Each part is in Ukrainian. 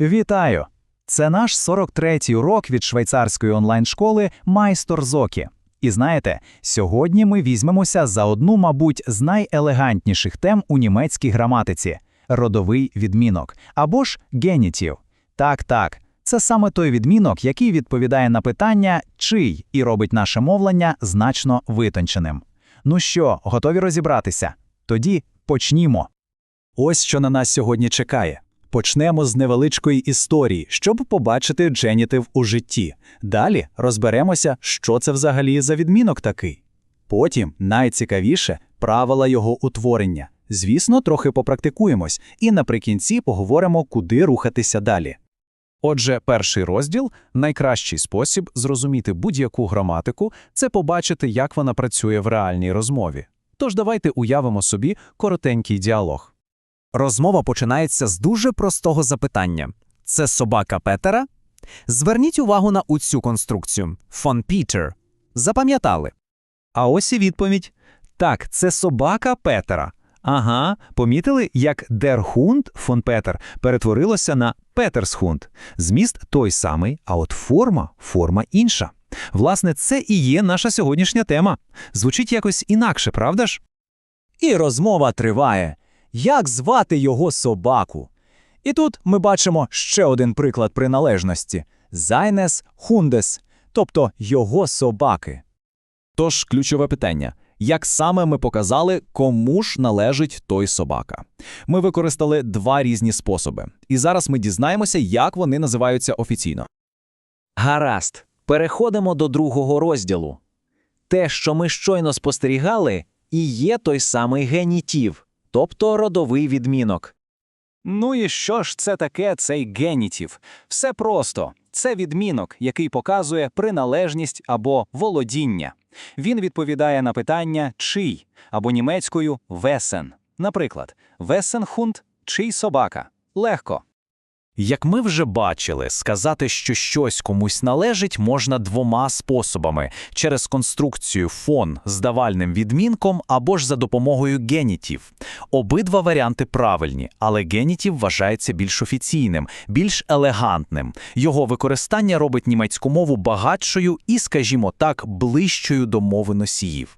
Вітаю! Це наш 43-й урок від швейцарської онлайн-школи Майстор Зокі. І знаєте, сьогодні ми візьмемося за одну, мабуть, з найелегантніших тем у німецькій граматиці родовий відмінок або ж генітів. Так, так, це саме той відмінок, який відповідає на питання чий і робить наше мовлення значно витонченим. Ну що, готові розібратися? Тоді почнімо. Ось що на нас сьогодні чекає. Почнемо з невеличкої історії, щоб побачити дженітив у житті. Далі розберемося, що це взагалі за відмінок такий. Потім, найцікавіше, правила його утворення. Звісно, трохи попрактикуємось, і наприкінці поговоримо, куди рухатися далі. Отже, перший розділ найкращий спосіб зрозуміти будь-яку граматику це побачити, як вона працює в реальній розмові. Тож давайте уявимо собі коротенький діалог. Розмова починається з дуже простого запитання: це собака Петера? Зверніть увагу на цю конструкцію фон Пітер. Запам'ятали. А ось і відповідь. Так, це собака Петера. Ага, помітили, як Hund фон Петер перетворилося на Петерсхунд. Зміст той самий, а от форма форма інша. Власне, це і є наша сьогоднішня тема. Звучить якось інакше, правда ж? І розмова триває. Як звати його собаку? І тут ми бачимо ще один приклад приналежності: Зайнес Хундес, тобто його собаки. Тож ключове питання: як саме ми показали, кому ж належить той собака? Ми використали два різні способи, і зараз ми дізнаємося, як вони називаються офіційно. Гаразд, переходимо до другого розділу. Те, що ми щойно спостерігали, і є той самий генітів, тобто родовий відмінок. Ну і що ж це таке цей генітів? Все просто. Це відмінок, який показує приналежність або володіння. Він відповідає на питання чий або німецькою весен. Наприклад, весенхунд чий собака. Легко. Як ми вже бачили, сказати, що щось комусь належить, можна двома способами: через конструкцію фон з давальним відмінком або ж за допомогою генітів. Обидва варіанти правильні, але генітів вважається більш офіційним, більш елегантним. Його використання робить німецьку мову багатшою і, скажімо так, ближчою до мови носіїв.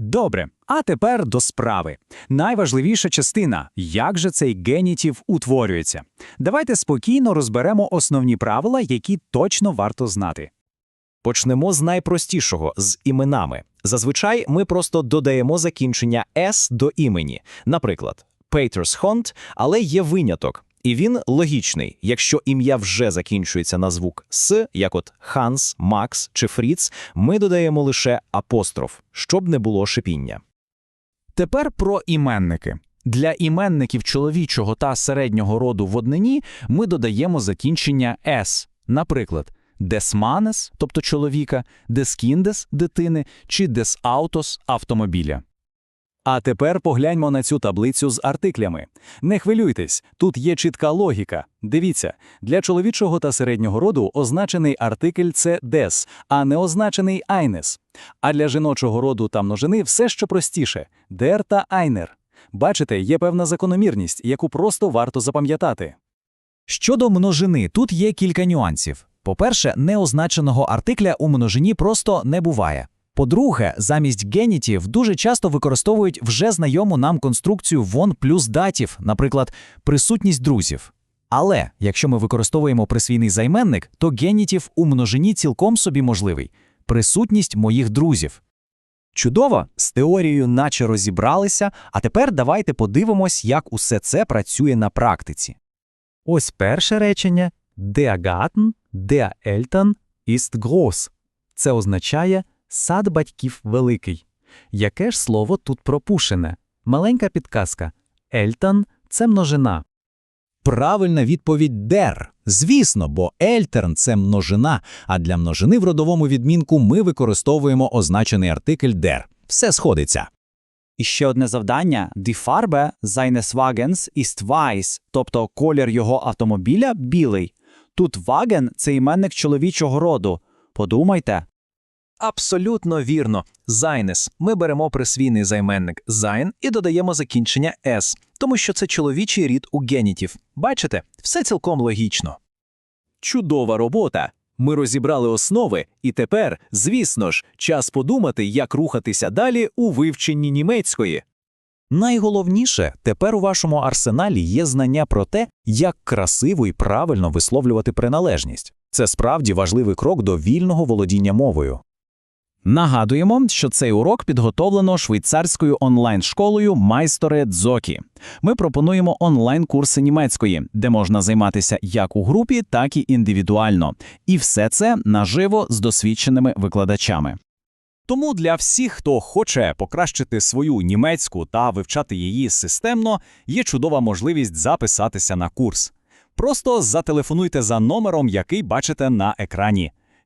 Добре, а тепер до справи. Найважливіша частина як же цей генітів утворюється. Давайте спокійно розберемо основні правила, які точно варто знати. Почнемо з найпростішого з іменами. Зазвичай ми просто додаємо закінчення «с» до імені. Наприклад, Peters Hunt, але є виняток. І він логічний. Якщо ім'я вже закінчується на звук С, як от Ханс, Макс чи Фріц, ми додаємо лише апостроф, щоб не було шипіння. Тепер про іменники. Для іменників чоловічого та середнього роду в однині ми додаємо закінчення «с». Наприклад, «десманес», тобто чоловіка, «дескіндес» – дитини чи «десаутос» – автомобіля. А тепер погляньмо на цю таблицю з артиклями. Не хвилюйтесь, тут є чітка логіка. Дивіться, для чоловічого та середнього роду означений артикль це des, а не означений eines. А для жіночого роду та множини все що простіше der та einer. Бачите, є певна закономірність, яку просто варто запам'ятати. Щодо множини, тут є кілька нюансів. По-перше, неозначеного артикля у множині просто не буває. По-друге, замість генітів дуже часто використовують вже знайому нам конструкцію вон плюс датів, наприклад, присутність друзів. Але якщо ми використовуємо присвійний займенник, то генітів у множині цілком собі можливий присутність моїх друзів. Чудово, з теорією наче розібралися, а тепер давайте подивимось, як усе це працює на практиці. Ось перше речення Der Garten, der Eltern ist groß. Це означає сад батьків великий. Яке ж слово тут пропущене? Маленька підказка. Ельтан це множина. Правильна відповідь дер. Звісно, бо ельтерн це множина, а для множини в родовому відмінку ми використовуємо означений артикль дер. Все сходиться. І ще одне завдання: Die Farbe seines Wagens ist weiß, тобто колір його автомобіля білий. Тут Wagen – це іменник чоловічого роду. Подумайте. Абсолютно вірно. Зайнес. Ми беремо присвійний займенник «зайн» і додаємо закінчення «с». тому що це чоловічий рід у генітів. Бачите, все цілком логічно. Чудова робота. Ми розібрали основи, і тепер, звісно ж, час подумати, як рухатися далі у вивченні німецької. Найголовніше, тепер у вашому арсеналі є знання про те, як красиво і правильно висловлювати приналежність. Це справді важливий крок до вільного володіння мовою. Нагадуємо, що цей урок підготовлено швейцарською онлайн-школою Майсторе Дзокі. Ми пропонуємо онлайн-курси німецької, де можна займатися як у групі, так і індивідуально. І все це наживо з досвідченими викладачами. Тому для всіх, хто хоче покращити свою німецьку та вивчати її системно, є чудова можливість записатися на курс. Просто зателефонуйте за номером, який бачите на екрані.